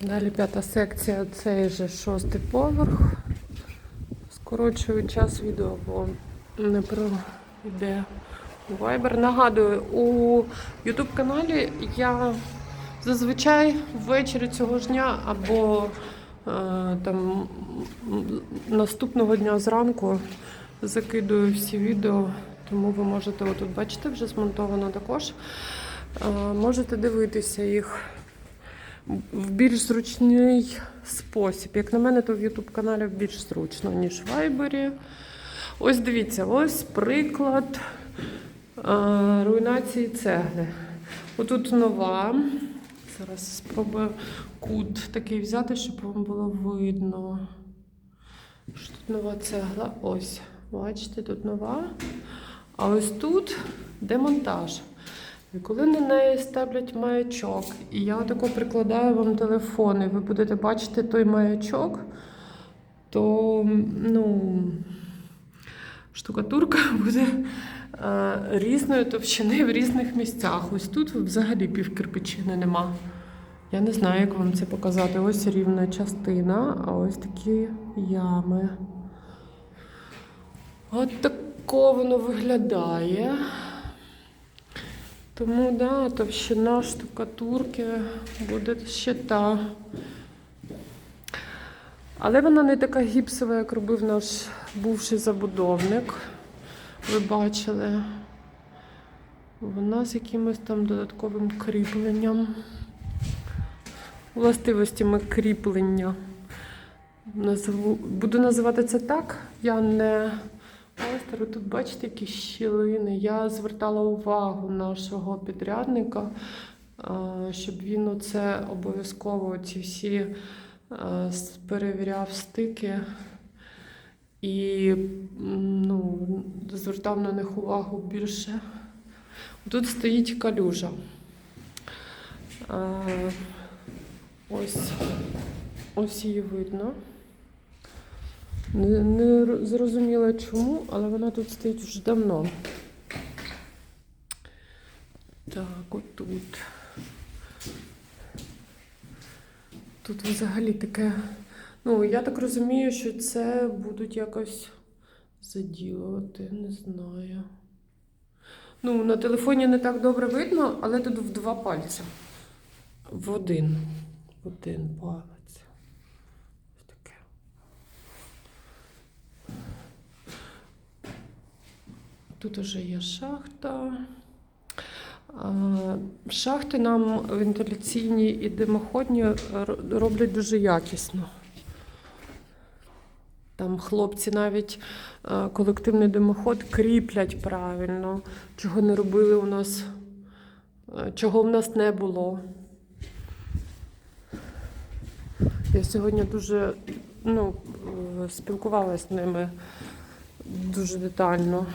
Далі п'ята секція, цей же шостий поверх. Скорочую час відео, бо не пройде у Viber. Нагадую, у YouTube каналі я зазвичай ввечері цього ж дня або е, там наступного дня зранку закидую всі відео, тому ви можете отут бачите, вже змонтовано також. Е, можете дивитися їх в більш зручний спосіб. Як на мене, то в YouTube каналі більш зручно, ніж в Viber. Ось дивіться, ось приклад е, руйнації цегли. Отут нова. Зараз спробую кут такий взяти, щоб вам було видно. Що тут нова цегла? Ось. Бачите, тут нова. А ось тут демонтаж. І коли на неї ставлять маячок, і я отако прикладаю вам телефон, і ви будете бачити той маячок, то ну, штукатурка буде е, різної товщини в різних місцях. Ось тут взагалі пів кирпичини нема. Я не знаю, як вам це показати. Ось рівна частина, а ось такі ями. От тако воно виглядає. Тому, да, товщина штукатурки буде ще та. Але вона не така гіпсова, як робив наш бувший забудовник. Ви бачили. Вона з якимось там додатковим кріпленням. Властивостями кріплення. Буду називати це так. Я не майстер. Тут бачите, які щілини. Я звертала увагу нашого підрядника, е, щоб він оце обов'язково ці всі е, перевіряв стики і ну, звертав на них увагу більше. Тут стоїть калюжа. Е, Ось, ось її видно. Не, не зрозуміла чому, але вона тут стоїть вже давно. Так, отут. Тут взагалі таке. Ну, я так розумію, що це будуть якось заділувати, не знаю. Ну, на телефоні не так добре видно, але тут в два пальця. В один. В один палець. Тут уже є шахта. Шахти нам вентиляційні і димоходні роблять дуже якісно. Там хлопці навіть колективний димоход кріплять правильно, чого не робили у нас, чого в нас не було. Я сьогодні дуже ну, е, спілкувалася з ними дуже детально.